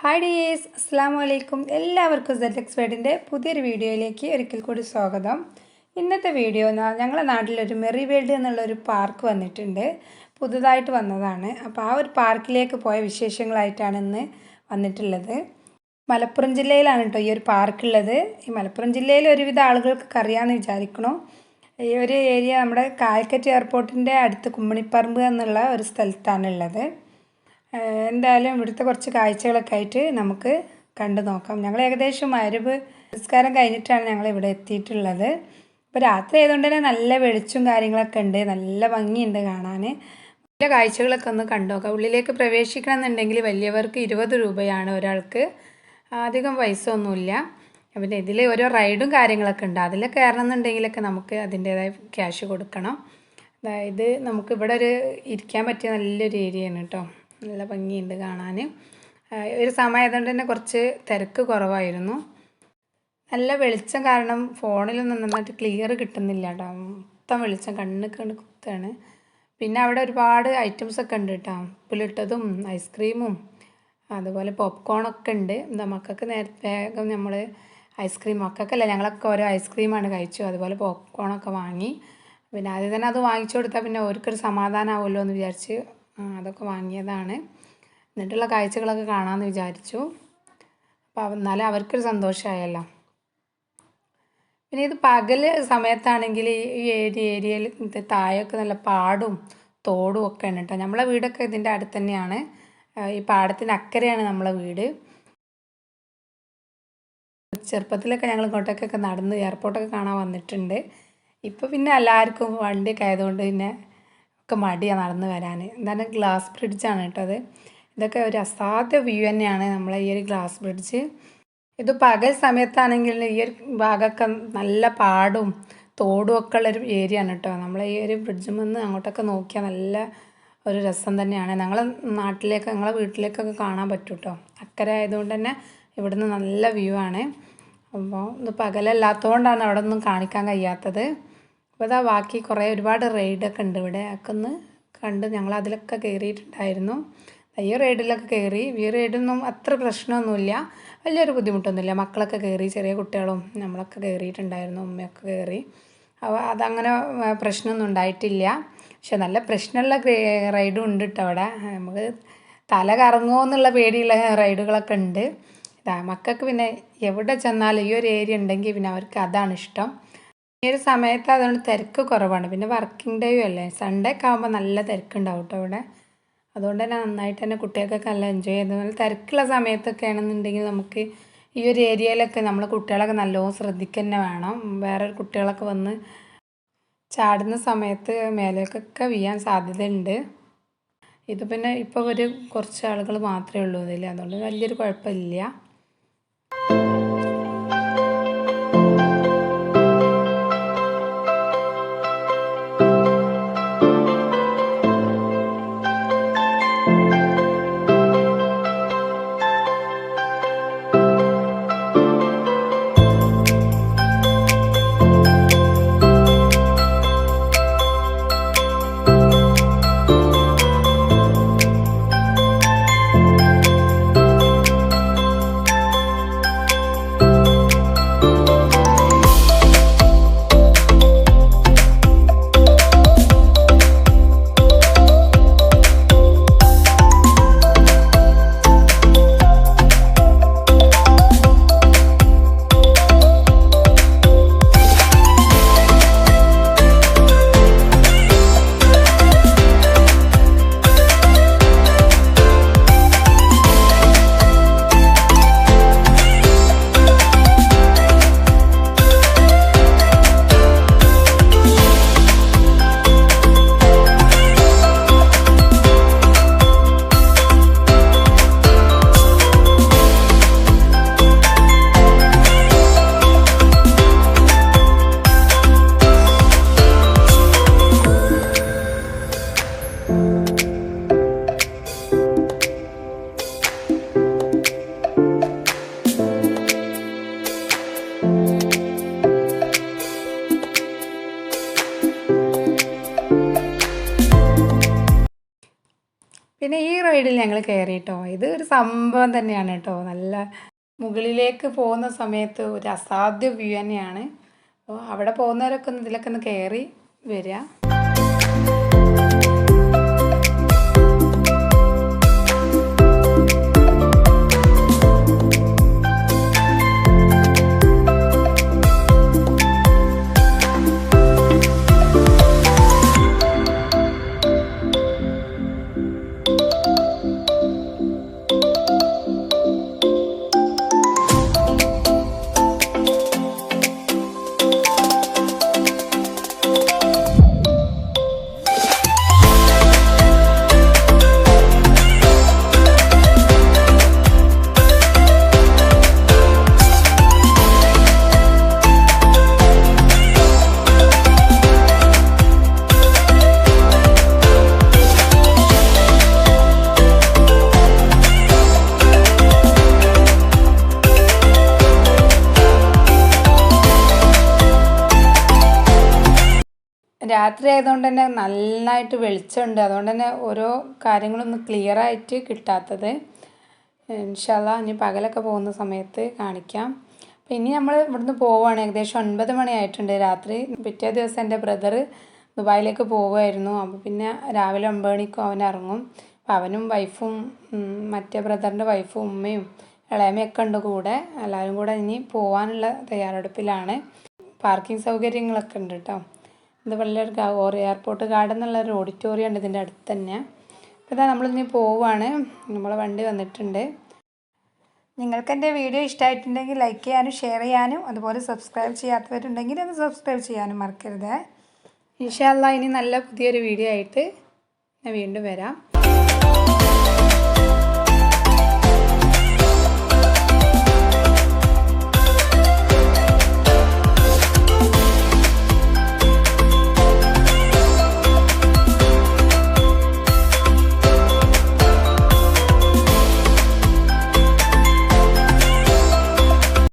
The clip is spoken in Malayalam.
ഹായ് ഡിയേഴ്സ് അസ്സാം വലൈക്കും എല്ലാവർക്കും സെറ്റ് എക്സ് വേഡിന്റെ പുതിയൊരു വീഡിയോയിലേക്ക് ഒരിക്കൽ കൂടി സ്വാഗതം. ഇന്നത്തെ വീഡിയോ ഞങ്ങളുടെ നാട്ടിലൊരു മെറി വേൾഡ് എന്നുള്ളൊരു പാർക്ക് വന്നിട്ടുണ്ട്. പുതുതായിട്ട് വന്നതാണ്. അപ്പോൾ ആ ഒരു പാർക്കിലേക്ക് പോയ വിശേഷങ്ങളായിട്ടാണ് ഇന്ന് വന്നിട്ടുള്ളത്. മലപ്പുറം ജില്ലയിലാണ് കേട്ടോ ഈ ഒരു പാർക്കുള്ളത് ഈ മലപ്പുറം ജില്ലയിൽ ഒരുവിധ ആളുകൾക്ക് അറിയാമെന്ന് വിചാരിക്കണോ. ഈ ഒരു ഏരിയ നമ്മുടെ കാലിക്കറ്റ് എയർപോർട്ടിന്റെ അടുത്ത് കുമ്മണിപ്പറമ്പ് എന്നുള്ള ഒരു സ്ഥലത്താണ് ഉള്ളത് ഏഹ് എന്തായാലും ഇവിടുത്തെ കുറച്ച് കാഴ്ചകളൊക്കെ ആയിട്ട് നമുക്ക് കണ്ടു നോക്കാം. ഞങ്ങൾ ഏകദേശം അരവ് നിസ്കാരം കഴിഞ്ഞിട്ടാണ് ഞങ്ങൾ ഇവിടെ എത്തിയിട്ടുള്ളത്. ഇപ്പോൾ രാത്രി ആയതുകൊണ്ട് തന്നെ നല്ല വെളിച്ചും കാര്യങ്ങളൊക്കെ ഉണ്ട്. നല്ല ഭംഗിയുണ്ട് കാണാൻ. നല്ല കാഴ്ചകളൊക്കെ ഒന്ന് കണ്ടുനോക്കാം ഉള്ളിലേക്ക് പ്രവേശിക്കണം എന്നുണ്ടെങ്കിൽ വലിയവർക്ക് ഇരുപത് രൂപയാണ് ഒരാൾക്ക്. അധികം പൈസ ഒന്നുമില്ല. പിന്നെ ഇതിൽ ഓരോ റൈഡും കാര്യങ്ങളൊക്കെ ഉണ്ട്. അതിൽ കയറണം എന്നുണ്ടെങ്കിലൊക്കെ നമുക്ക് അതിന്റേതായ ക്യാഷ് കൊടുക്കണം. അതായത് നമുക്ക് ഇവിടെ ഒരു ഇരിക്കാൻ പറ്റിയ നല്ലൊരു ഏരിയയാണ് കേട്ടോ. നല്ല ഭംഗിയുണ്ട് കാണാൻ. ഒരു സമയമായതുകൊണ്ട് തന്നെ കുറച്ച് തിരക്ക് കുറവായിരുന്നു. നല്ല വെളിച്ചം കാരണം ഫോണിലൊന്നും നന്നായിട്ട് ക്ലിയർ കിട്ടുന്നില്ല കേട്ടോ. മൊത്തം വെളിച്ചം കണ്ണ് കണ്ട് കുത്താണ്. പിന്നെ അവിടെ ഒരുപാട് ഐറ്റംസ് ഒക്കെ ഉണ്ട് കേട്ടോ. ഉപ്പിലിട്ടതും ഐസ്ക്രീമും അതുപോലെ പോപ്കോണൊക്കെ ഉണ്ട്. എന്താ മക്കൾക്ക് നേരത്തെ വേഗം നമ്മൾ ഐസ്ക്രീം മക്കൾക്കല്ല ഞങ്ങളൊക്കെ ഓരോ ഐസ്ക്രീമാണ് കഴിച്ചു. അതുപോലെ പോപ്കോണൊക്കെ വാങ്ങി. പിന്നെ ആദ്യം തന്നെ അത് വാങ്ങിച്ചു കൊടുത്താൽ പിന്നെ ഓർക്കൊരു സമാധാനമാവുമല്ലോ എന്ന് വിചാരിച്ച് അതൊക്കെ വാങ്ങിയതാണ്. എന്നിട്ടുള്ള കാഴ്ചകളൊക്കെ കാണാമെന്ന് വിചാരിച്ചു. അപ്പോൾ എന്നാലും അവർക്കൊരു സന്തോഷമായല്ലോ. പിന്നെ ഇത് പകൽ സമയത്താണെങ്കിൽ ഈ ഏരിയ ഏരിയയിൽ താഴെയൊക്കെ നല്ല പാടും തോടും ഒക്കെ ഉണ്ട് കേട്ടോ. നമ്മളെ വീടൊക്കെ ഇതിന്റെ അടുത്ത് തന്നെയാണ്. ഈ പാടത്തിന് അക്കരെയാണ് നമ്മളെ വീട്. ചെറുപ്പത്തിലൊക്കെ ഞങ്ങൾ ഇങ്ങോട്ടേക്കൊക്കെ നടന്ന് എയർപോർട്ടൊക്കെ കാണാൻ വന്നിട്ടുണ്ട്. ഇപ്പോൾ പിന്നെ എല്ലാവർക്കും വണ്ടിയൊക്കെ ആയതുകൊണ്ട് പിന്നെ ഒക്കെ മടിയാണ് നടന്ന് വരാൻ എന്താണ് ഗ്ലാസ് ബ്രിഡ്ജാണ് കേട്ടോ അത്. ഇതൊക്കെ ഒരു അസാധ്യ വ്യൂ തന്നെയാണ് നമ്മളെ ഈ ഒരു ഗ്ലാസ് ബ്രിഡ്ജ്. ഇത് പകൽ സമയത്താണെങ്കിൽ ഈ ഒരു ഭാഗമൊക്കെ നല്ല പാടും തോടും ഒക്കെ ഉള്ളൊരു ഏരിയ ആണ് കേട്ടോ. നമ്മളെ ഈ ഒരു ബ്രിഡ്ജിൽ നിന്ന് അങ്ങോട്ടൊക്കെ നോക്കിയാൽ നല്ല ഒരു രസം തന്നെയാണ്. ഞങ്ങളെ നാട്ടിലേക്ക് ഞങ്ങളെ വീട്ടിലേക്കൊക്കെ കാണാൻ പറ്റും കേട്ടോ. അക്കരെ ആയതുകൊണ്ട് തന്നെ ഇവിടുന്ന് നല്ല വ്യൂ ആണ്. അപ്പോൾ ഇത് പകലല്ലാത്തതുകൊണ്ടാണ് അവിടെ ഒന്നും കാണിക്കാൻ കഴിയാത്തത്. അപ്പോൾ ഇതാ ബാക്കി കുറേ ഒരുപാട് റൈഡൊക്കെ ഉണ്ട് ഇവിടെ. ഒക്കെ ഒന്ന് കണ്ട് ഞങ്ങൾ അതിലൊക്കെ കയറിയിട്ടുണ്ടായിരുന്നു ഈ റൈഡിലൊക്കെ കയറി ഈ റൈഡൊന്നും അത്ര പ്രശ്നമൊന്നുമില്ല. വലിയൊരു ബുദ്ധിമുട്ടൊന്നുമില്ല. മക്കളൊക്കെ കയറി ചെറിയ കുട്ടികളും നമ്മളൊക്കെ കയറിയിട്ടുണ്ടായിരുന്നു ഉമ്മയൊക്കെ കയറി അപ്പോൾ അതങ്ങനെ പ്രശ്നമൊന്നും ഉണ്ടായിട്ടില്ല. പക്ഷെ നല്ല പ്രശ്നമുള്ള റൈഡും ഉണ്ട് കേട്ടോ അവിടെ. നമുക്ക് തല കറങ്ങുമോ എന്നുള്ള പേടിയുള്ള റൈഡുകളൊക്കെ ഉണ്ട്. മക്കൾക്ക് പിന്നെ എവിടെ ചെന്നാലും ഈ ഒരു ഏരിയ ഉണ്ടെങ്കിൽ പിന്നെ അവർക്ക് അതാണ് ഇഷ്ടം. ഈ ഒരു സമയത്ത് അതുകൊണ്ട് തിരക്ക് കുറവാണ്. പിന്നെ വർക്കിംഗ് ഡേയും അല്ലേ? സൺഡേ ഒക്കെ ആകുമ്പോൾ നല്ല തിരക്കുണ്ടാവും കേട്ടോ ഇവിടെ. അതുകൊണ്ട് തന്നെ നന്നായിട്ട് തന്നെ കുട്ടികൾക്കൊക്കെ നല്ല എൻജോയ് ചെയ്തു നല്ല തിരക്കുള്ള സമയത്തൊക്കെ ആണെന്നുണ്ടെങ്കിൽ നമുക്ക് ഈ ഒരു ഏരിയയിലൊക്കെ നമ്മൾ കുട്ടികളൊക്കെ നല്ലോണം ശ്രദ്ധിക്കുക തന്നെ വേണം. വേറെ കുട്ടികളൊക്കെ വന്ന് ചാടുന്ന സമയത്ത് മേലേക്കൊക്കെ വീഴാൻ സാധ്യതയുണ്ട്. ഇത് പിന്നെ ഇപ്പോൾ ഒരു കുറച്ച് ആളുകൾ മാത്രമേ ഉള്ളൂ ഇതിൽ അതുകൊണ്ട് വലിയൊരു കുഴപ്പമില്ല. വീട്ടിൽ ഞങ്ങൾ കയറി കേട്ടോ ഇത് ഒരു സംഭവം തന്നെയാണ് കേട്ടോ. നല്ല മുകളിലേക്ക് പോകുന്ന സമയത്ത് ഒരു അസാധ്യ വ്യൂ തന്നെയാണ്. അപ്പോൾ അവിടെ പോകുന്നവരൊക്കെ ഒന്ന് ഇതിലൊക്കെ ഒന്ന് കയറി വരിക രാത്രി ആയതുകൊണ്ട് തന്നെ നന്നായിട്ട് വെളിച്ചമുണ്ട്. അതുകൊണ്ട് തന്നെ ഓരോ കാര്യങ്ങളൊന്നും ക്ലിയർ ആയിട്ട് കിട്ടാത്തത്. ഇൻഷാല്ല ഇനി പകലൊക്കെ പോകുന്ന സമയത്ത് കാണിക്കാം. അപ്പം ഇനി നമ്മൾ ഇവിടുന്ന് പോവുകയാണ് ഏകദേശം ഒൻപത് മണിയായിട്ടുണ്ട് രാത്രി. പിറ്റേ ദിവസം എന്റെ ബ്രദർ ദുബായിലേക്ക് പോവുമായിരുന്നു. അപ്പോൾ പിന്നെ രാവിലെ ഒമ്പത് മണിക്കും അവൻ ഇറങ്ങും. അപ്പം അവനും വൈഫും മറ്റേ ബ്രദറിന്റെ വൈഫും ഉമ്മയും ഇളയമയൊക്കെ ഉണ്ട് കൂടെ. എല്ലാവരും കൂടെ ഇനി പോവാനുള്ള തയ്യാറെടുപ്പിലാണ്. പാർക്കിംഗ് സൗകര്യങ്ങളൊക്കെ ഉണ്ട് കേട്ടോ ഇത് ഗ- ഓർ എയർപോർട്ട് ഗാർഡൻ എന്നുള്ള ഒരു ഓഡിറ്റോറിയം ഉണ്ട് ഇതിന്റെ അടുത്ത് തന്നെ. അപ്പോൾ ഇതാ നമ്മളിനി പോവുകയാണ് നമ്മളെ വണ്ടി വന്നിട്ടുണ്ട്. നിങ്ങൾക്ക് എന്റെ വീഡിയോ ഇഷ്ടമായിട്ടുണ്ടെങ്കിൽ ലൈക്ക് ചെയ്യാനും ഷെയർ ചെയ്യാനും അതുപോലെ സബ്സ്ക്രൈബ് ചെയ്യാത്തവരുണ്ടെങ്കിൽ ഒന്ന് സബ്സ്ക്രൈബ് ചെയ്യാനും മറക്കരുത്. ഇൻഷാല്ല ഇനി നല്ല പുതിയൊരു വീഡിയോ ആയിട്ട് ഞാൻ വീണ്ടും വരാം.